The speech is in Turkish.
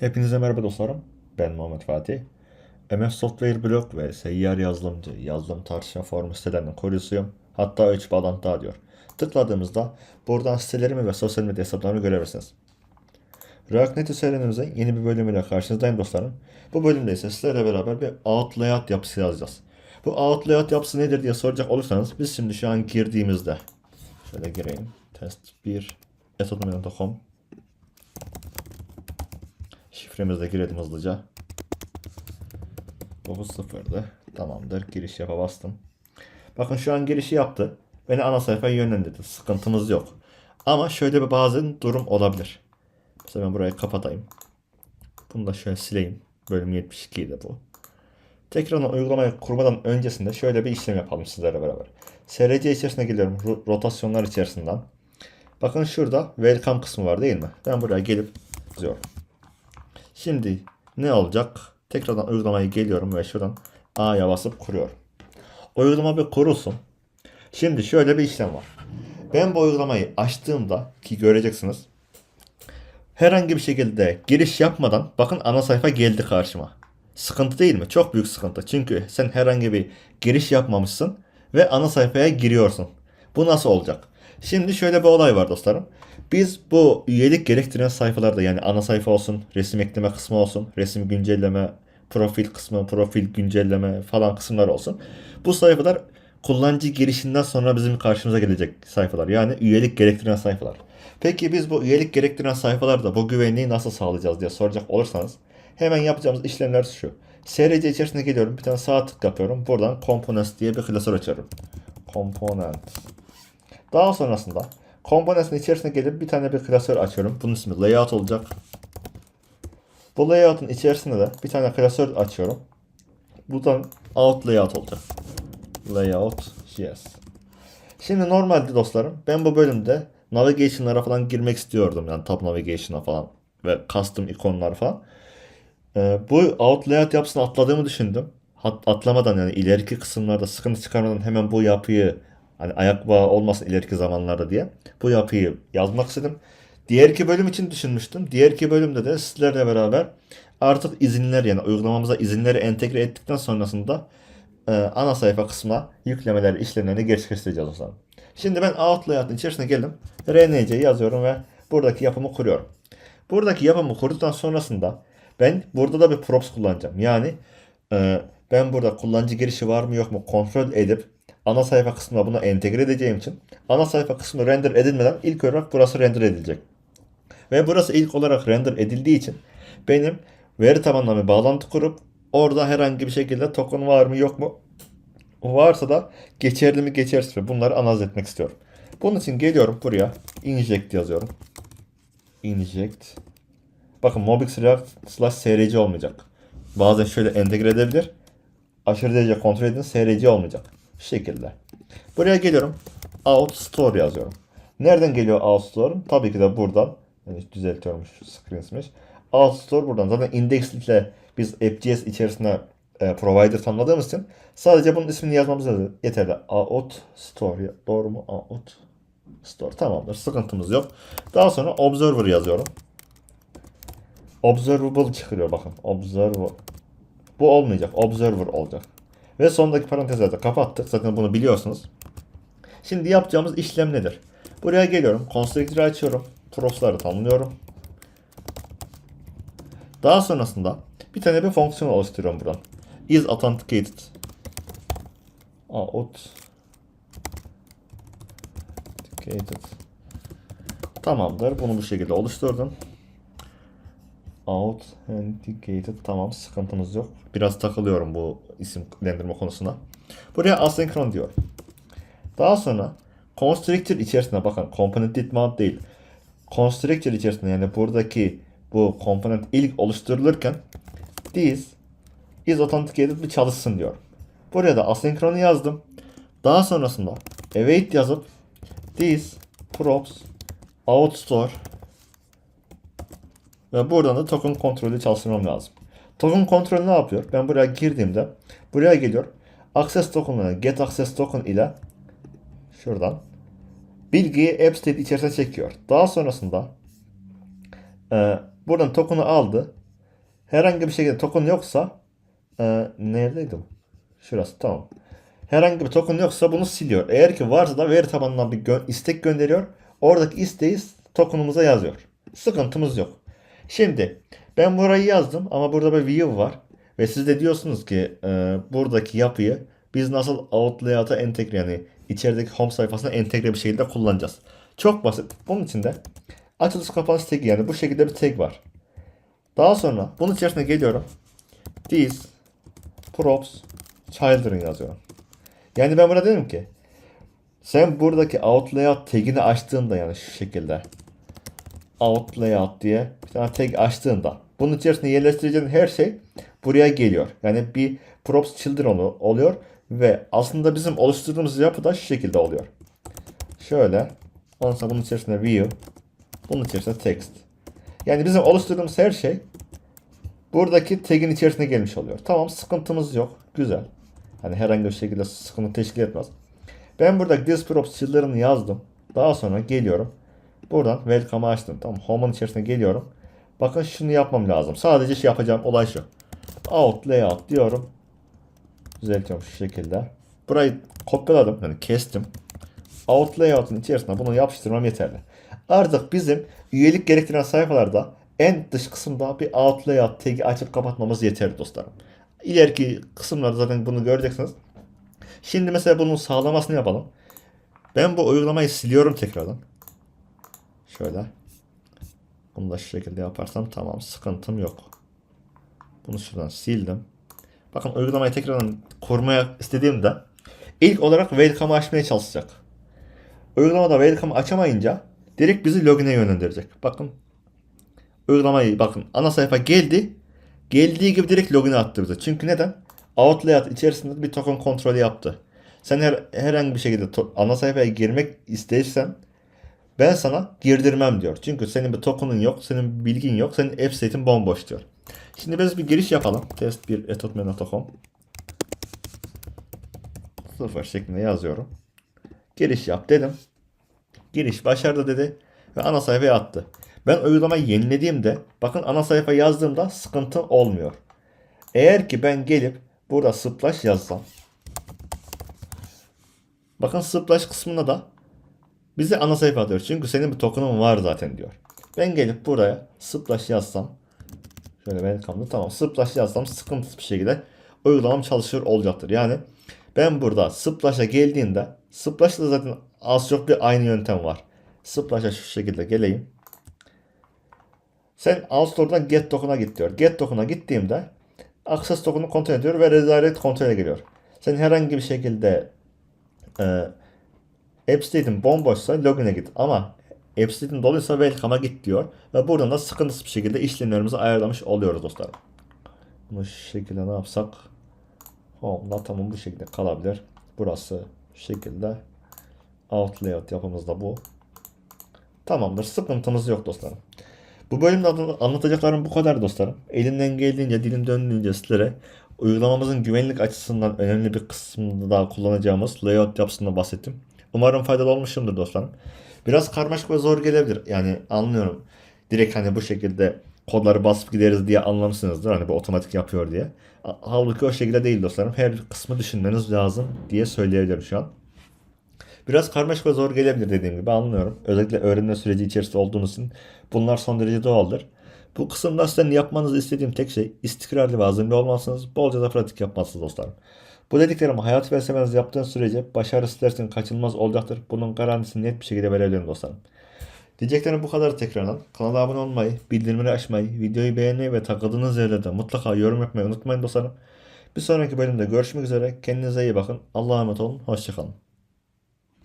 Hepinize merhaba dostlarım. Ben Muhammed Fatih. MS Software Blog ve seyyar yazılımcı yazılım tartışma forum sitelerinin koruyucusuyum. Hatta 3 bağlantı daha diyor. Tıkladığımızda buradan sitelerimi ve sosyal medya hesaplarımı görebilirsiniz. React Native serimizin yeni bir bölümüyle karşınızdayım dostlarım. Bu bölümde ise sizlerle beraber bir out layout yapısı yazacağız. Bu out layout yapısı nedir diye soracak olursanız biz şimdi şu an girdiğimizde şöyle gireyim. Test 1 etodomain.com Şifremizi de girelim hızlıca. 9.0'dı. Tamamdır. Giriş yapa bastım. Bakın şu an girişi yaptı. Beni ana sayfaya yönlendirdi. Sıkıntımız yok. Ama şöyle bir bazen durum olabilir. Mesela ben burayı kapatayım. Bunu da şöyle sileyim. Bölüm 72 idi bu. Tekrardan uygulamayı kurmadan öncesinde şöyle bir işlem yapalım sizlerle beraber. SRC içerisine geliyorum. ro- Rotasyonlar içerisinden. Bakın şurada welcome kısmı var değil mi? Ben buraya gelip yazıyorum. Şimdi ne olacak? Tekrardan uygulamayı geliyorum ve şuradan A'ya basıp kuruyorum. Uygulama bir kurulsun. Şimdi şöyle bir işlem var. Ben bu uygulamayı açtığımda ki göreceksiniz. Herhangi bir şekilde giriş yapmadan bakın ana sayfa geldi karşıma. Sıkıntı değil mi? Çok büyük sıkıntı. Çünkü sen herhangi bir giriş yapmamışsın ve ana sayfaya giriyorsun. Bu nasıl olacak? Şimdi şöyle bir olay var dostlarım. Biz bu üyelik gerektiren sayfalarda yani ana sayfa olsun, resim ekleme kısmı olsun, resim güncelleme, profil kısmı, profil güncelleme falan kısımlar olsun. Bu sayfalar kullanıcı girişinden sonra bizim karşımıza gelecek sayfalar. Yani üyelik gerektiren sayfalar. Peki biz bu üyelik gerektiren sayfalarda bu güvenliği nasıl sağlayacağız diye soracak olursanız hemen yapacağımız işlemler şu. SRC içerisine geliyorum. Bir tane sağ tık yapıyorum. Buradan Components diye bir klasör açıyorum. Component. Daha sonrasında Components'in içerisine gelip bir tane bir klasör açıyorum. Bunun ismi layout olacak. Bu layout'un içerisinde de bir tane klasör açıyorum. Buradan out layout olacak. Layout yes. Şimdi normalde dostlarım ben bu bölümde navigation'lara falan girmek istiyordum. Yani tab navigation'a falan ve custom ikonlar falan. Ee, bu out layout yapısını atladığımı düşündüm. Hat- atlamadan yani ileriki kısımlarda sıkıntı çıkarmadan hemen bu yapıyı hani ayak bağı olmasın ileriki zamanlarda diye bu yapıyı yazmak istedim. Diğer iki bölüm için düşünmüştüm. Diğer iki bölümde de sizlerle beraber artık izinler yani uygulamamıza izinleri entegre ettikten sonrasında e, ana sayfa kısmına yüklemeler işlemlerini gerçekleştireceğiz o zaman. Şimdi ben out layout'ın içerisine geldim. RNC yazıyorum ve buradaki yapımı kuruyorum. Buradaki yapımı kurduktan sonrasında ben burada da bir props kullanacağım. Yani e, ben burada kullanıcı girişi var mı yok mu kontrol edip ana sayfa kısmına bunu entegre edeceğim için ana sayfa kısmı render edilmeden ilk olarak burası render edilecek. Ve burası ilk olarak render edildiği için benim veri tabanına bir bağlantı kurup orada herhangi bir şekilde token var mı yok mu varsa da geçerli mi geçersiz mi bunları analiz etmek istiyorum. Bunun için geliyorum buraya inject yazıyorum. Inject. Bakın Mobix slash src olmayacak. Bazen şöyle entegre edebilir. Aşırı derece kontrol edin src olmayacak. Şekilde. Buraya geliyorum. Out store yazıyorum. Nereden geliyor out store? Tabii ki de buradan. Yani düzeltiyorum şu screens'miş. Out store buradan. Zaten indekslikle biz AppJS içerisinde e, provider tanımladığımız için sadece bunun ismini yazmamız yeterli. Out store. Doğru mu? Out store. Tamamdır. Sıkıntımız yok. Daha sonra observer yazıyorum. Observable çıkıyor bakın. Observer. Bu olmayacak. Observer olacak. Ve sondaki parantezleri de kapattık. Zaten bunu biliyorsunuz. Şimdi yapacağımız işlem nedir? Buraya geliyorum. Constructor'ı açıyorum. Profs'ları tanımlıyorum. Daha sonrasında bir tane bir fonksiyon oluşturuyorum buradan. Is authenticated. Out. Authenticated. Tamamdır. Bunu bu şekilde oluşturdum. Authenticated. Tamam. Sıkıntımız yok. Biraz takılıyorum bu isimlendirme konusuna. Buraya asenkron diyorum. Daha sonra constructor içerisinde bakın component did mount değil. Constructor içerisinde yani buradaki bu component ilk oluşturulurken this is authenticated bir çalışsın diyor. Buraya da asenkronu yazdım. Daha sonrasında await yazıp this props out store ve buradan da token kontrolü çalıştırmam lazım. Token kontrolü ne yapıyor? Ben buraya girdiğimde buraya geliyor. Access token'la get access token ile şuradan bilgiyi app state içerisine çekiyor. Daha sonrasında e, Buradan token'u aldı. Herhangi bir şekilde token yoksa e, neredeydi? Şurası tamam. Herhangi bir token yoksa bunu siliyor. Eğer ki varsa da veri tabanından bir gö- istek gönderiyor. Oradaki isteği token'umuza yazıyor. Sıkıntımız yok. Şimdi ben burayı yazdım ama burada bir view var. Ve siz de diyorsunuz ki e, buradaki yapıyı biz nasıl out layout'a entegre yani içerideki home sayfasına entegre bir şekilde kullanacağız. Çok basit. Bunun için de açılış kapanış tagi yani bu şekilde bir tag var. Daha sonra bunun içerisine geliyorum. These props children yazıyorum. Yani ben buna dedim ki sen buradaki out layout tagini açtığında yani şu şekilde out layout diye bir tane tag açtığında bunun içerisine yerleştireceğin her şey buraya geliyor. Yani bir props children olu- oluyor ve aslında bizim oluşturduğumuz yapı da şu şekilde oluyor. Şöyle ondan bunun içerisine view bunun içerisine text. Yani bizim oluşturduğumuz her şey buradaki tag'in içerisine gelmiş oluyor. Tamam sıkıntımız yok. Güzel. Hani herhangi bir şekilde sıkıntı teşkil etmez. Ben burada this props children'ı yazdım. Daha sonra geliyorum. Buradan welcome'ı açtım. Tamam. Home'un içerisine geliyorum. Bakın şunu yapmam lazım. Sadece şey yapacağım olay şu. Out layout diyorum. Düzeltiyorum şu şekilde. Burayı kopyaladım. Yani kestim. Out layout'un içerisine bunu yapıştırmam yeterli. Artık bizim üyelik gerektiren sayfalarda en dış kısımda bir out layout tag'i açıp kapatmamız yeterli dostlarım. İleriki kısımlarda zaten bunu göreceksiniz. Şimdi mesela bunun sağlamasını yapalım. Ben bu uygulamayı siliyorum tekrardan. Şöyle. Bunu da şu şekilde yaparsam tamam sıkıntım yok. Bunu şuradan sildim. Bakın uygulamayı tekrardan kurmaya istediğimde ilk olarak welcome'ı açmaya çalışacak. Uygulamada welcome açamayınca direkt bizi login'e yönlendirecek. Bakın uygulamayı bakın ana sayfa geldi. Geldiği gibi direkt login'e attı bize. Çünkü neden? Out layout içerisinde bir token kontrolü yaptı. Sen her, herhangi bir şekilde ana sayfaya girmek istersen ben sana girdirmem diyor. Çünkü senin bir token'ın yok, senin bir bilgin yok, senin app state'in bomboş diyor. Şimdi biz bir giriş yapalım. Test 1 etotmail.com 0 şeklinde yazıyorum. Giriş yap dedim. Giriş başardı dedi ve ana sayfaya attı. Ben uygulamayı yenilediğimde bakın ana sayfa yazdığımda sıkıntı olmuyor. Eğer ki ben gelip burada splash yazsam bakın splash kısmında da bize ana sayfa atıyor. Çünkü senin bir token'ın var zaten diyor. Ben gelip buraya splash yazsam şöyle welcome'da tamam splash yazsam sıkıntısız bir şekilde uygulamam çalışıyor olacaktır. Yani ben burada splash'a geldiğinde splash'ta zaten az çok bir aynı yöntem var. Splash'a şu şekilde geleyim. Sen alt store'dan get token'a git diyor. Get token'a gittiğimde access token'u kontrol ediyor ve redirect kontrole geliyor. Sen herhangi bir şekilde e, App State'in bomboşsa login'e git ama App State'in doluysa welcome'a git diyor. Ve buradan da sıkıntısız bir şekilde işlemlerimizi ayarlamış oluyoruz dostlar. Bunu şu şekilde ne yapsak? Home'da tamam bu şekilde kalabilir. Burası şu şekilde. Out layout yapımız da bu. Tamamdır. Sıkıntımız yok dostlarım. Bu bölümde anla- anlatacaklarım bu kadar dostlarım. Elimden geldiğince, dilim döndüğünce sizlere uygulamamızın güvenlik açısından önemli bir kısmında kullanacağımız layout yapısından bahsettim. Umarım faydalı olmuşumdur dostlarım. Biraz karmaşık ve zor gelebilir. Yani anlıyorum. Direkt hani bu şekilde kodları basıp gideriz diye anlamışsınızdır. Hani bu otomatik yapıyor diye. Ha- Halbuki o şekilde değil dostlarım. Her kısmı düşünmeniz lazım diye söyleyebilirim şu an. Biraz karmaşık ve zor gelebilir dediğim gibi anlıyorum. Özellikle öğrenme süreci içerisinde olduğunuz için bunlar son derece doğaldır. Bu kısımda sizden yapmanızı istediğim tek şey istikrarlı ve azimli olmalısınız. Bolca da pratik yapmalısınız dostlarım. Bu dediklerim hayat felsefenizi yaptığınız sürece başarı için kaçınılmaz olacaktır. Bunun garantisini net bir şekilde verebilirim dostlarım. Diyeceklerim bu kadar tekrardan. Kanala abone olmayı, bildirimleri açmayı, videoyu beğenmeyi ve takıldığınız yerlerde mutlaka yorum yapmayı unutmayın dostlarım. Bir sonraki bölümde görüşmek üzere. Kendinize iyi bakın. Allah'a emanet olun. Hoşçakalın.